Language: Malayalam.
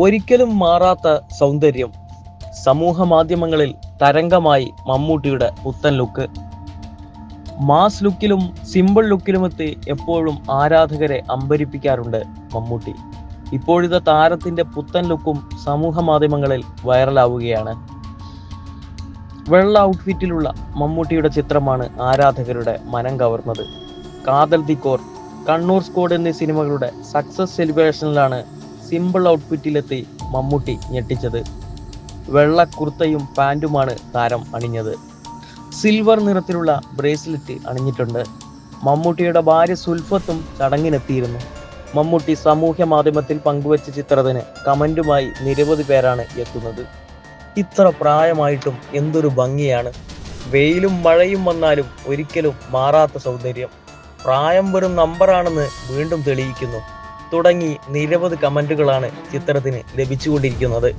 ഒരിക്കലും മാറാത്ത സൗന്ദര്യം സമൂഹ മാധ്യമങ്ങളിൽ തരംഗമായി മമ്മൂട്ടിയുടെ പുത്തൻ ലുക്ക്. മാസ് ലുക്കിലും സിമ്പിൾ ലുക്കിലുമെത്തി എപ്പോഴും ആരാധകരെ അമ്പരിപ്പിക്കാറുണ്ട് മമ്മൂട്ടി. ഇപ്പോഴത്തെ താരത്തിന്റെ പുത്തൻ ലുക്കും സമൂഹ മാധ്യമങ്ങളിൽ വൈറലാവുകയാണ്. വെള്ള ഔട്ട്ഫിറ്റിലുള്ള മമ്മൂട്ടിയുടെ ചിത്രമാണ് ആരാധകരുടെ മനം കവർന്നത്. കാതൽ ദിക്കോർ കണ്ണൂർ സ്കോഡ് എന്നീ സിനിമകളുടെ സക്സസ് സെലിബ്രേഷനിലാണ് സിമ്പിൾ ഔട്ട്ഫിറ്റിലെത്തി മമ്മൂട്ടി ഞെട്ടിച്ചത്. വെള്ള കുർത്തയും പാന്റുമാണ് താരം അണിഞ്ഞത്. സിൽവർ നിറത്തിലുള്ള ബ്രേസ്ലെറ്റ് അണിഞ്ഞിട്ടുണ്ട്. മമ്മൂട്ടിയുടെ ഭാര്യ സുൽഫത്തും ചടങ്ങിനെത്തിയിരുന്നു. മമ്മൂട്ടി സാമൂഹ്യ മാധ്യമത്തിൽ പങ്കുവച്ച ചിത്രത്തിന് കമന്റുമായി നിരവധി പേരാണ് എത്തുന്നത്. ഇത്ര പ്രായമായിട്ടും എന്തൊരു ഭംഗിയാണ്. വെയിലും മഴയും വന്നാലും ഒരിക്കലും മാറാത്ത സൗന്ദര്യം. പ്രായം വെറും നമ്പറാണെന്ന് വീണ്ടും തെളിയിക്കുന്നു. തുടങ്ങി നിരവധി കമന്റുകളാണ് ചിത്രത്തിന് ലഭിച്ചുകൊണ്ടിരിക്കുന്നത്.